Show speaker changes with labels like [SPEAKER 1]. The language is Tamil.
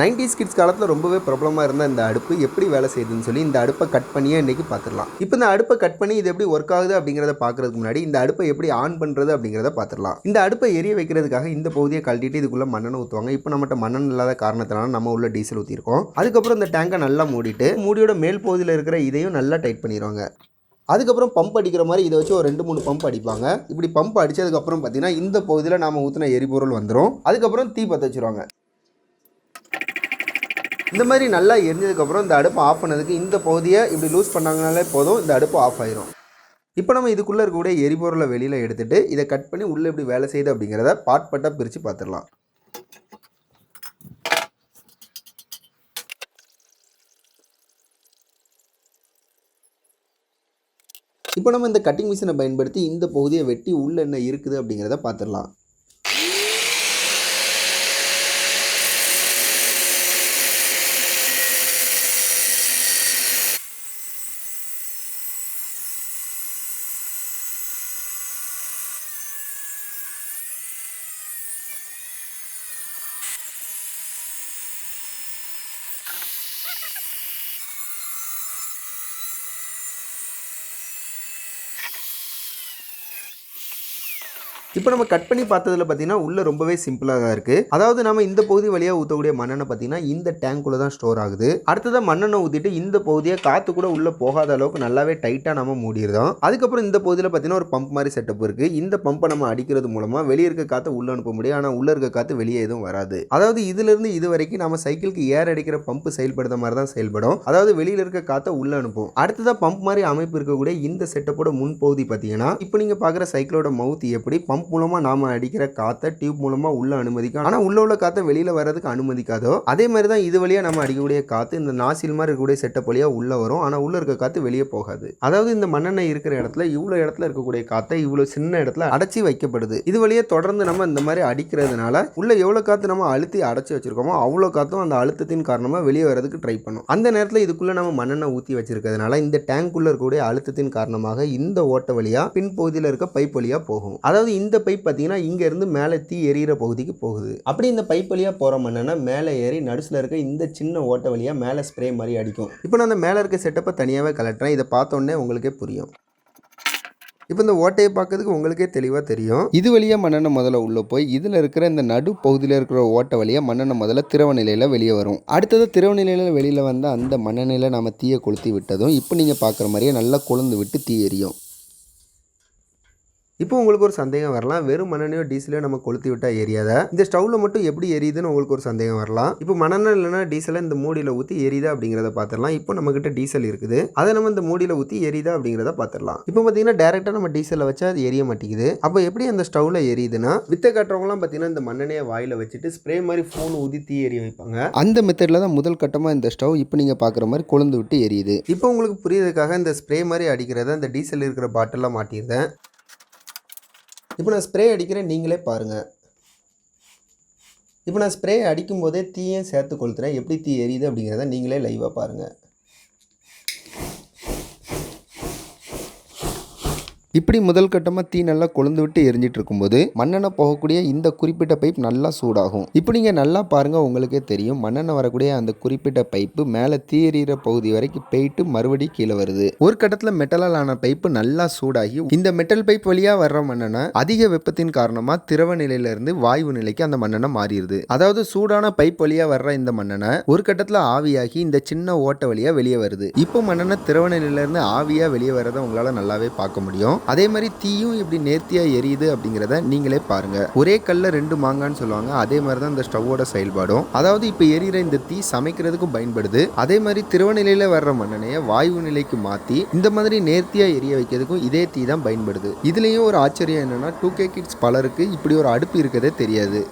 [SPEAKER 1] நைன்டிஸ் கிட்ஸ் காலத்தில் ரொம்பவே ப்ராப்ளமாக இருந்த இந்த அடுப்பு எப்படி வேலை செய்யுதுன்னு சொல்லி இந்த அடுப்பை கட் பண்ணியே இன்றைக்கி பார்த்துடலாம். இப்போ இந்த அடுப்பை கட் பண்ணி இது எப்படி ஒர்க் ஆகுது அப்படிங்கிறத பார்க்கறதுக்கு முன்னாடி இந்த அடுப்பை எப்படி ஆன் பண்ணுறது அப்படிங்கிறத பார்த்துடலாம். இந்த அடுப்பை எரிய வைக்கிறதுக்காக இந்த பகுதியை கழட்டிட்டு இதுக்குள்ளே மண்ணெண்ணெய் ஊற்றுவாங்க இப்போ நம்மகிட்ட மண்ணன் இல்லாத காரணத்தினால நம்ம உள்ள டீசல் ஊற்றிருக்கோம் அதுக்கப்புறம் இந்த டேங்கை நல்லா மூடிட்டு மூடியோட மேல் பகுதியில் இருக்கிற இதையும் நல்லா டைட் பண்ணிடுவாங்க அதுக்கப்புறம் பம்ப் அடிக்கிற மாதிரி இதை வச்சு ஒரு ரெண்டு மூணு பம்ப் அடிப்பாங்க. இப்படி பம்ப் அடித்ததுக்கப்புறம் பார்த்தீங்கன்னா இந்த பகுதியில் நாம் ஊற்றின எரிபொருள் வந்துடும் அதுக்கப்புறம் தீ பற்ற வச்சிருவாங்க. இந்த மாதிரி நல்லா எரிஞ்சதுக்கப்புறம் இந்த அடுப்பை ஆஃப் பண்ணதுக்கு இந்த பகுதியை இப்படி லூஸ் பண்ணாங்கனாலே போதும் இந்த அடுப்பு ஆஃப் ஆயிரும். இப்போ நம்ம இதுக்குள்ளே இருக்கக்கூடிய எரிபொருளை வெளியில் எடுத்துகிட்டு இதை கட் பண்ணி உள்ளே எப்படி வேலை செய்யுது அப்படிங்கிறத பார்ட் பார்ட்டாக பிரித்து பார்த்துடலாம். இப்போ நம்ம இந்த கட்டிங் மிஷினை பயன்படுத்தி இந்த பகுதியை வெட்டி உள்ளே என்ன இருக்குது அப்படிங்கிறத பார்த்துடலாம். இப்போ நம்ம கட் பண்ணி பார்த்ததுல பார்த்தீங்கன்னா உள்ள ரொம்பவே சிம்பிளாக தான் இருக்குது அதாவது நம்ம இந்த பகுதி வழியாக ஊற்றக்கூடிய மண்ணெண்ணெய் பார்த்தீங்கன்னா இந்த டேங்க்குள்ளே தான் ஸ்டோர் ஆகுது. அடுத்ததாக மண்ணெண்ணெய் ஊற்றிட்டு இந்த பகுதியை காற்று கூட உள்ளே போகாத அளவுக்கு நல்லாவே டைட்டாக நம்ம மூடிடுறோம். அதுக்கப்புறம் இந்த பகுதியில் பார்த்தீங்கன்னா ஒரு பம்ப் மாதிரி செட்டப் இருக்குது இந்த பம்பை நம்ம அடிக்கிறது மூலமாக வெளியே இருக்க காற்றை உள்ளே அனுப்ப முடியும். ஆனால் உள்ளே இருக்க காற்று வெளியே எதுவும் வராது. அதாவது இதுலேருந்து இது வரைக்கும் நம்ம சைக்கிளுக்கு ஏர் அடிக்கிற பம்பு செயல்படுற மாதிரி தான் செயல்படும். அதாவது வெளியில் இருக்க காற்றை உள்ளே அனுப்பும் அடுத்ததாக பம்ப் மாதிரி அமைப்பு இருக்கக்கூடிய இந்த செட்டப்போட முன்பகுதி பார்த்தீங்கன்னா இப்போ நீங்கள் பார்க்குற சைக்கிளோட மவுத் எப்படி பம்ப் மூலமாக நாம அடிக்கிற காற்றை டியூப் மூலமாக உள்ள அனுமதிக்கும் ஆனால் உள்ள உள்ள காற்றை வெளியில் வர்றதுக்கு அனுமதிக்காதோ அதே மாதிரி தான் இது வழியாக நம்ம அடிக்கக்கூடிய காற்று இந்த நாசில் மாதிரி இருக்கக்கூடிய செட்டப் வழியாக உள்ளே வரும். ஆனால் உள்ள இருக்க காற்று வெளியே போகாது. அதாவது இந்த மண்ணெண்ணெய் இருக்கிற இடத்துல இவ்வளோ இடத்துல இருக்கக்கூடிய காற்றை இவ்வளோ சின்ன இடத்துல அடைச்சி வைக்கப்படுது. இது வழியே தொடர்ந்து நம்ம இந்த மாதிரி அடிக்கிறதுனால உள்ள எவ்வளோ காற்று நம்ம அழுத்தி அடைச்சி வச்சிருக்கோமோ அவ்வளோ காற்றும் அந்த அழுத்தத்தின் காரணமாக வெளியே வரதுக்கு ட்ரை பண்ணும். அந்த நேரத்தில் இதுக்குள்ளே நம்ம மண்ணெண்ணெய் ஊற்றி வச்சிருக்கிறதுனால இந்த டேங்க்குள்ளே இருக்கக்கூடிய அழுத்தத்தின் காரணமாக இந்த ஓட்டை வழியாக பின்பகுதியில் இருக்க பைப் வழியாக போகும். அதாவது இந்த இந்த பைப் பார்த்தீங்கன்னா இங்கேருந்து மேலே தீ எரியிற பகுதிக்கு போகுது. அப்படி இந்த பைப் வழியாக போகிற மண்ணெண்ணெய் மேலே ஏறி நடுசில் இருக்க இந்த சின்ன ஓட்டை வழியாக மேலே ஸ்ப்ரே மாதிரி அடிக்கும். இப்போ நான் அந்த மேலே இருக்க செட்டப்பை தனியாகவே கலட்டுறேன். இதை பார்த்தோன்னே உங்களுக்கே புரியும். இப்போ இந்த ஓட்டையை பார்க்கறதுக்கு உங்களுக்கே தெளிவாக தெரியும். இது வழியாக மண்ணெண்ணெய் முதல்ல உள்ளே போய் இதில் இருக்கிற இந்த நடு பகுதியில் இருக்கிற ஓட்டை வழியாக மண்ணெண்ணெய் முதல்ல திரவ நிலையில் வெளியே வரும். அடுத்தது திரவ நிலையில் வெளியில் வந்த அந்த மண்ணெண்ணெயில் நம்ம தீயை கொளுத்தி விட்டதும் இப்போ நீங்கள் பார்க்குற மாதிரியே நல்லா கொழுந்து விட்டு தீ எரியும். இப்போ உங்களுக்கு ஒரு சந்தேகம் வரலாம். வெறும் மண்ணெண்ணையோ டீசலையோ நம்ம கொளுத்தி விட்டா எரியாத? இந்த ஸ்டவ்வில் மட்டும் எப்படி எரியுதுன்னு உங்களுக்கு ஒரு சந்தேகம் வரலாம். இப்போ மண்ணெண்ணெய் இல்லைன்னா டீசலை இந்த மூடியில் ஊற்றி எரியுதா அப்படிங்கிறத பார்த்துடலாம் இப்போ நம்மக்கிட்ட டீசல் இருக்குது. அதை நம்ம இந்த மூடியில் ஊற்றி எரியுதா அப்படிங்கிறத பார்த்துடலாம் இப்போ பார்த்தீங்கன்னா டேரெக்டாக நம்ம டீசலை வச்சா அது எரிய மாட்டேங்குது. அப்போ எப்படி அந்த ஸ்டவ்வில் எரியுதுன்னா வித்தை காட்டுறவங்களாம் பார்த்தீங்கன்னா இந்த மண்ணெண்ணையை வாயில் வச்சுட்டு ஸ்ப்ரே மாதிரி ஃபோன் ஊதி தீ எரிய வைப்பாங்க. அந்த மெத்தடில் தான் முதல் கட்டமாக இந்த ஸ்டவ் இப்போ நீங்கள் பார்க்குற மாதிரி கொழுந்து விட்டு எரியுது. இப்போ உங்களுக்கு புரியுறதுக்காக இந்த ஸ்ப்ரே மாதிரி அடிக்கிறத இந்த டீசல் இருக்கிற பாட்டிலில் மாட்டியிருந்தேன் இப்போ நான் ஸ்ப்ரே அடிக்கிறேன் நீங்களே பாருங்கள் இப்போ நான் ஸ்ப்ரே அடிக்கும் போதே தீயும் சேர்த்து கொளுத்துறேன். எப்படி தீ எரியுது அப்படிங்கிறத நீங்களே லைவாக பாருங்கள் இப்படி முதல் கட்டமாக தீ நல்லா கொழுந்து விட்டு எரிஞ்சிட்டு இருக்கும்போது மண்ணெண்ணெய் போகக்கூடிய இந்த குறிப்பிட்ட பைப் நல்லா சூடாகும். இப்போ நீங்கள் நல்லா பாருங்கள் உங்களுக்கே தெரியும். மண்ணெண்ணெய் வரக்கூடிய அந்த குறிப்பிட்ட பைப்பு மேலே தீ எறிகிற பகுதி வரைக்கும் போயிட்டு மறுபடியும் கீழே வருது. ஒரு கட்டத்தில் மெட்டலால் ஆன பைப்பு நல்லா சூடாகி இந்த மெட்டல் பைப் வழியாக வர்ற மண்ணெண்ணெய் அதிக வெப்பத்தின் காரணமாக திரவ நிலையிலிருந்து வாயு நிலைக்கு அந்த மண்ணெண்ணெய் மாறிடுது. அதாவது சூடான பைப் வழியாக வர்ற இந்த மண்ணெண்ணெய் ஒரு கட்டத்தில் ஆவியாகி இந்த சின்ன ஓட்டை வழியாக வெளியே வருது. இப்போ மண்ணெண்ணெய் திரவ நிலையிலிருந்து ஆவியாக வெளியே வரதை உங்களால் நல்லாவே பார்க்க முடியும். அதே மாதிரி தீயும் இப்படி நேர்த்தியாக எரியுது அப்படிங்கிறத நீங்களே பாருங்க. ஒரே கல்ல ரெண்டு மாங்கான்னு சொல்லுவாங்க. அதே மாதிரி தான் இந்த ஸ்டவ்வோட செயல்பாடும். அதாவது இப்போ எரியிற இந்த தீ சமைக்கிறதுக்கும் பயன்படுது. அதே மாதிரி திருவநிலையில் வர்ற மண்ணெண்ணையை வாயு நிலைக்கு மாற்றி இந்த மாதிரி நேர்த்தியாக எரிய வைக்கிறதுக்கும் இதே தீ தான் பயன்படுது. இதுலேயும் ஒரு ஆச்சரியம் என்னன்னா டூ கே கிட்ஸ் பலருக்கு இப்படி ஒரு அடுப்பு இருக்கதே தெரியாது.